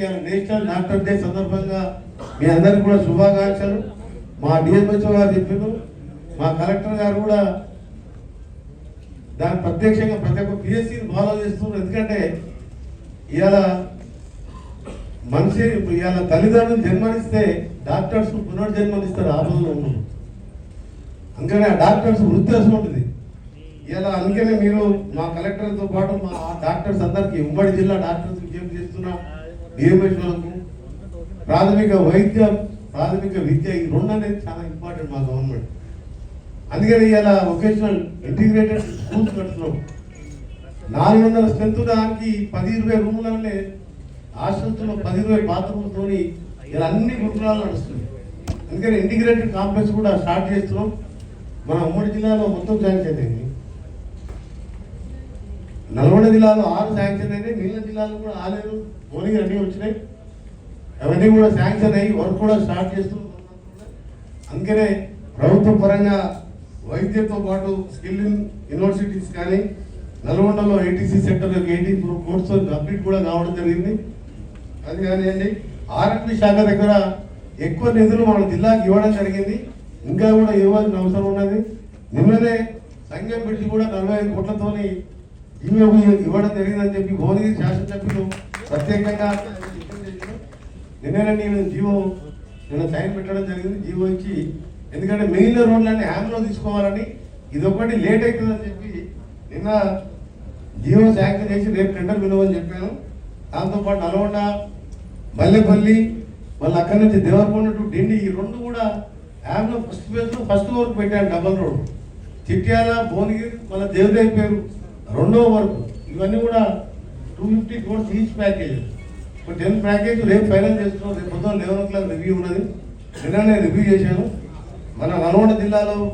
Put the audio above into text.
National doctor day సందర్భంగా మీ అందరికి కూడా శుభాకాంక్షలు. మా డిఎంహెచ్ఓ గారు చెప్పారు మా కలెక్టర్ గారు కూడా దాని ప్రత్యక్షంగా ప్రతి ఒక్క పిఎస్సిని ఫాలో చేస్తున్నారు. ఎందుకంటే ఇవాళ మనిషి ఇవాళ తల్లిదండ్రులు జన్మనిస్తే డాక్టర్స్ పునర్జన్మనిస్తారు ఆ రోజుల్లో. ఉన్నారు అందుకనే ఆ డాక్టర్స్ వృత్తి ఉంటుంది. ఇలా అందుకనే మీరు మా కలెక్టర్తో పాటు మా డాక్టర్స్ అందరికీ ఉమ్మడి జిల్లా డాక్టర్స్ విజ్ఞప్తి చేస్తున్నాం. నియమించడానికి ప్రాథమిక వైద్య ప్రాథమిక విద్య ఈ రెండు అనేది చాలా ఇంపార్టెంట్ మా గవర్నమెంట్ అందుకని ఇలా వొకేషనల్ ఇంటిగ్రేటెడ్ స్కూల్స్ కడుతున్నాం నాలుగు వందల స్ట్రెంత్ దానికి పది ఇరవై రూములనే ఆశ్రమంలో పది ఇరవై బాత్రూమ్స్తో ఇలా అన్ని గురుకులాలు నడుస్తుంది అందుకని ఇంటిగ్రేటెడ్ కాంప్లెక్స్ కూడా స్టార్ట్ చేస్తున్నాం. మన ఉమ్మడి జిల్లాలో మొత్తం జాయిన్ చేయండి నల్గొండ జిల్లాలో ఆరు శాంక్షన్ అయినాయి నీళ్ళ జిల్లాలో కూడా ఆలేరు ఓన్లీ అన్నీ వచ్చినాయి. అవన్నీ కూడా శాంక్షన్ అయ్యి వర్క్ కూడా స్టార్ట్ చేస్తూ అందుకనే ప్రభుత్వ పరంగా వైద్యంతో పాటు స్కిల్ యూనివర్సిటీస్ కానీ నల్గొండలో ATC centre eighty course complete కూడా కావడం జరిగింది. అది కానివ్వండి ఆర్ఎంపీ శాఖ దగ్గర ఎక్కువ నిధులు మన జిల్లాకి ఇవ్వడం జరిగింది. ఇంకా కూడా ఇవ్వాల్సిన అవసరం ఉన్నది. నిన్ననే సంఘం పెట్టి కూడా నలభై ఐదు కోట్లతోని ఇవి ఇవ్వడం జరిగిందని చెప్పి భువనగిరి శాసనసభ్యులు ప్రత్యేకంగా నిన్ననే నేను జీవో నిన్న సైన్ పెట్టడం జరిగింది. జీవో ఇచ్చి ఎందుకంటే మిగిలిన రోడ్లన్నీ హ్యాండ్లో తీసుకోవాలని ఇదొకటి లేట్ అవుతుందని చెప్పి నిన్న జీవో శాంక్షన్ చేసి రేపు టెండర్ విలువని చెప్పాను. దాంతోపాటు నల్గొండ మల్లెపల్లి మళ్ళీ అక్కడి నుంచి దేవరకొండ టు ఢిండి ఈ రెండు కూడా యాప్లో ఫస్ట్ ఫేజ్లో ఫస్ట్ వరకు పెట్టాను డబల్ రోడ్. చిట్యాల భువనగిరి మళ్ళీ దేవదేవి పేరు రెండవ వరకు. ఇవన్నీ కూడా two fifty crores each package ఇప్పుడు టెన్ ప్యాకేజ్ రేపు ఫైనల్ చేస్తున్నాం. రేపు పొద్దున్న లెవెన్ ఓ క్లాక్ రివ్యూ ఉన్నది. నిన్ననే రివ్యూ చేశాను. మన నల్గొండ జిల్లాలో